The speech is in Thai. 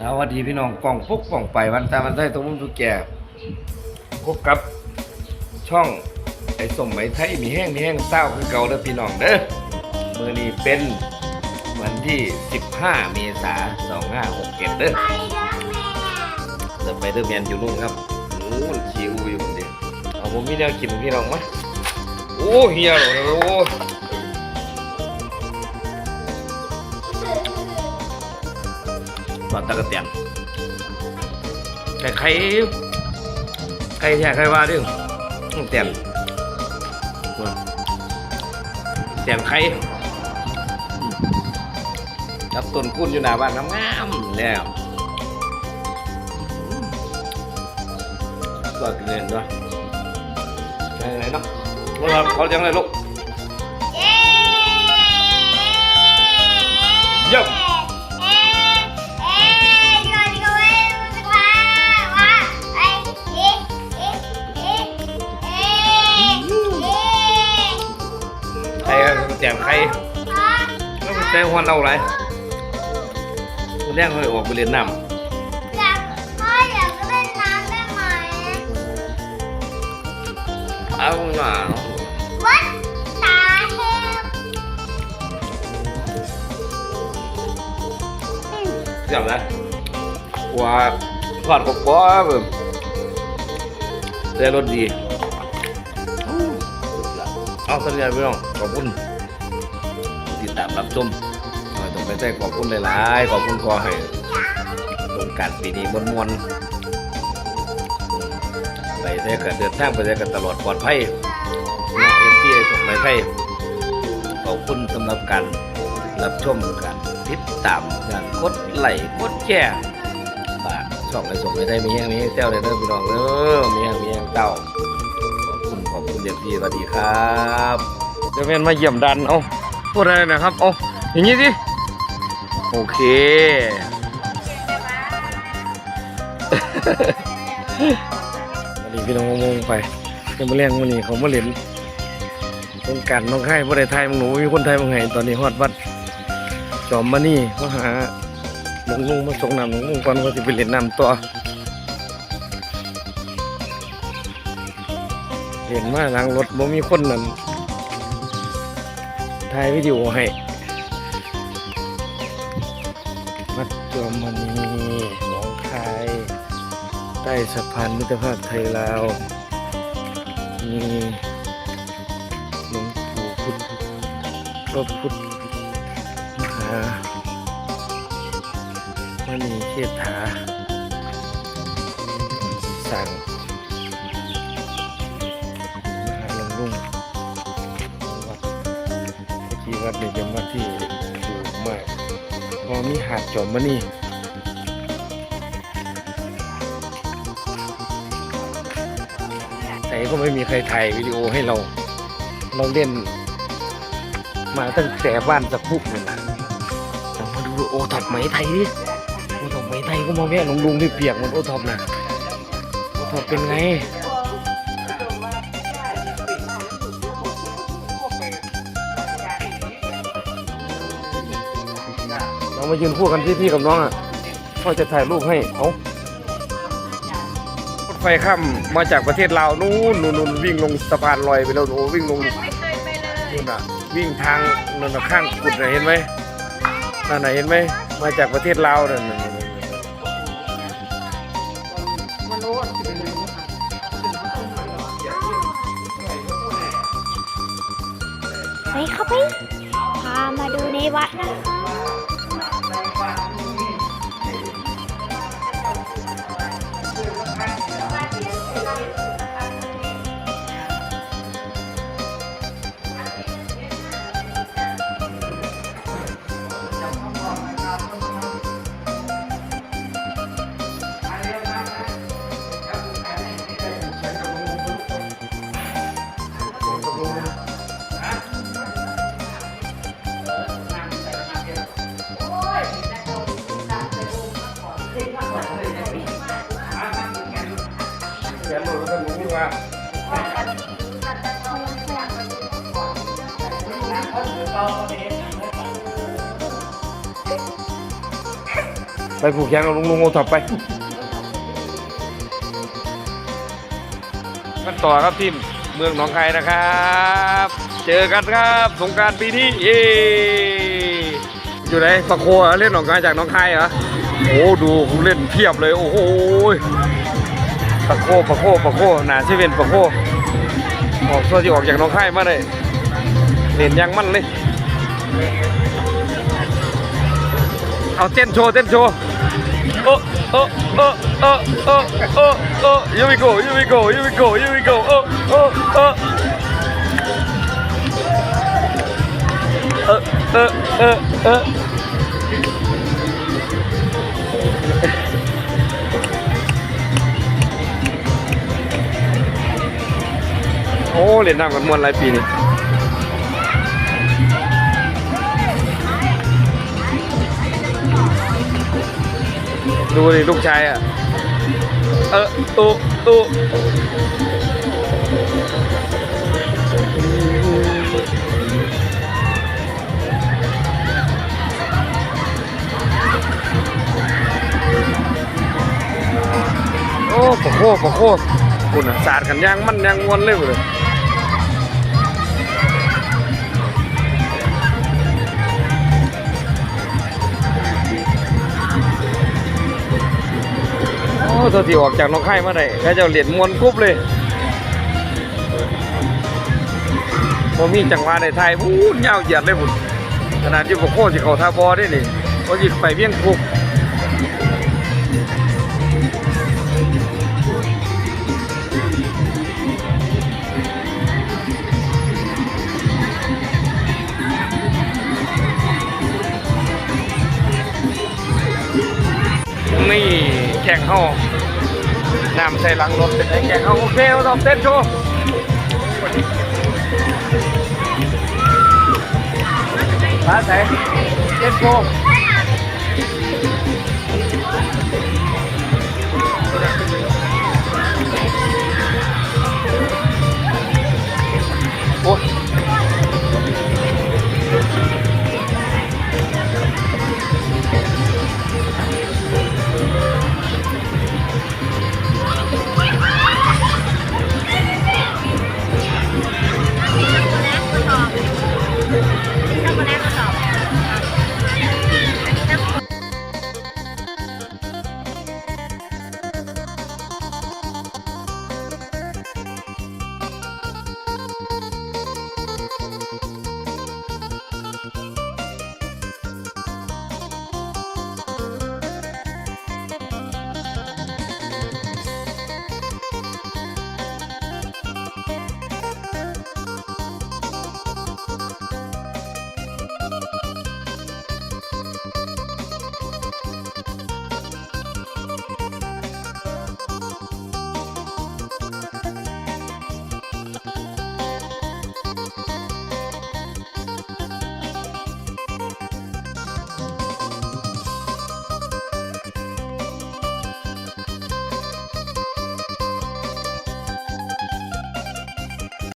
สวัสดีพี่น้องกล่องพุกกล่องไปวันตาวันไทยตรงมุมทุกแก่พบกับช่องไอ้สมไหมไทยมีแห้งมีแห้งเศร้าคือเก่าเด้อพี่น้องเด้อเมื่อนี้เป็นวันที่ 15 เมษายน2567เด้อเดินไปเดินแมนอยู่นู่นครับนู่นชิวอยู่คนเดียวเอาผมมีแนวกินพี่น้องมั้ยโอ้เฮียเหรอ โอ้ปลาตะกะเตียนไข่ไข่ไข่แท้ไข่ว่าเด้อเตียนเตียนไข่รับต้นกุ้นอยู่หน้าบ้านงามๆแล้วก็กินเล่นด้วยไหนๆเนาะเราเขาจังเลยลูกเยี่ยม ไข่เตียนไข่แล้วมันใจหัวเราไรแรกเลยออกไปเรียนน้ำเอาหน่าเสียบนะว่าทอดกบก้อแบบได้รสดี เอาสัญญาณพี่น้องขอบคุณ ติดตามรับชมขอต้องไปใจขอบคุณหลายๆ ขอบคุณขอให้สงการปีนี้มวนๆไปได้กันเดินทางไปได้กันตลอดปลอดภัยนะเอฟซีส่งไปให้ขอบคุณสำหรับการรับชมการติดตามการกดไลค์กดแชร์ฝากช่องในส่งไปได้มีแห้งมีแห้งเจ้าเลยเด้อพี่น้องเด้อมีแห้งมีแห้งเจ้าขอบคุณขอบคุณเด็กพี่สวัสดีครับเดี๋ยวแม่นมาเยี่ยมดันเอา พูดอะไรนะครับเอาอย่างนี้สิ โอเค วันนี้พี่น้องงงไปจะมาเลี้ยงวันนี้เขามาเล่นตรงกันน้องไข่บ่ได้ไทยมึงหนูมีคนไทยมึงไงตอนนี้ฮอดวัด จอมมานี่เขาหาลงลุงมาส่งน้ำลงลุงก่อนเขาจะไปเล่นน้ำต่อเห็นว่าหลังรถบ่มีคนนั่น ถ่ายวิดีโอให้วัดจอมมณีหนองคาย ใต้สะพานมิตรภาพไทยลาว มีหลวงปู่พุทธพระพุทธมหามณีเชษฐาสั่ง วัดนี้เป็นวัดที่สูงมากพอมีหาดจอมมณีแต่ก็ไม่มีใครถ่ายวิดีโอให้เรา เราเล่น มาตั้งแต่บ้านตะพุกเลยนะเรามาดูโอท็อปไหมไทยดิโอท็อปไหมไทยก็มาแวะลงลุงที่เปียกมันโอท็อปนะโอท็อปเป็นไง เรามายืนคู่กันที่พี่กับน้องอะพ่อจะถ่ายรูปให้เอารถไฟข้ามมาจากประเทศลาวนู้นนู่นนู่นวิ่งลงสะพานลอยไปแล้วโอ้วิ่งลงไม่เคยไปเลยนู่นน่ะวิ่งทางนั่นน่ะข้างกุดน่ะเห็นไหมนั่นน่ะเห็นไหมมาจากประเทศลาวนั่นนั่นนั่นน่ะไปเข้าไปพามาดูในวัดนะคะ ว่าไปผูกแขนกับลุงลุงโอถับไปกันต่อครับทีมเมืองหนองคายนะครับ เจอกันครับสงการปีนี้เย้อยู่ไหนปะโคเหรอเล่นหนองคายจากหนองคายเหรอโอ้ดูเล่นเพียบเลยโอ้โห ปะโคปะโคปะโคหนาเซเว่นปะโคออกตัวที่ออกจากหนองคายมาเลยเล่นยังมั่นเลย เอาเต้นโชว์เต้นโชว์โอ้โอ้โอ้โอ้โอ้โอ้โอ้ยูวิโกยูวิโกยูวิโกยูวิโกโอ้โอ้โอ้เออเออเออเออ โอ้เล่นน้ำกันมวนหลายปีนี่ดูดิลูกชายอะ เออตุตุโอ้ปะโคปะโคคุณอะสาดกันยางมันยางงวนเลยเลย ตัวที่ออกจากน้องไข่มาได้แค่เจ้าเหรียญมวนกรุ๊บเลยพอมีจังหวะในไทยพูดยาเหยียดเลยพุ่นขนาดที่ปะโคตรที่เขาท่าบอได้นี่ก็ยิงไปเพียงคุกนี่แข่งเข้า น้ำใส่หลังรถเป็นไงแกเข้าโอเคเราตองเต้นโชว์มาใส่เต้นโชว์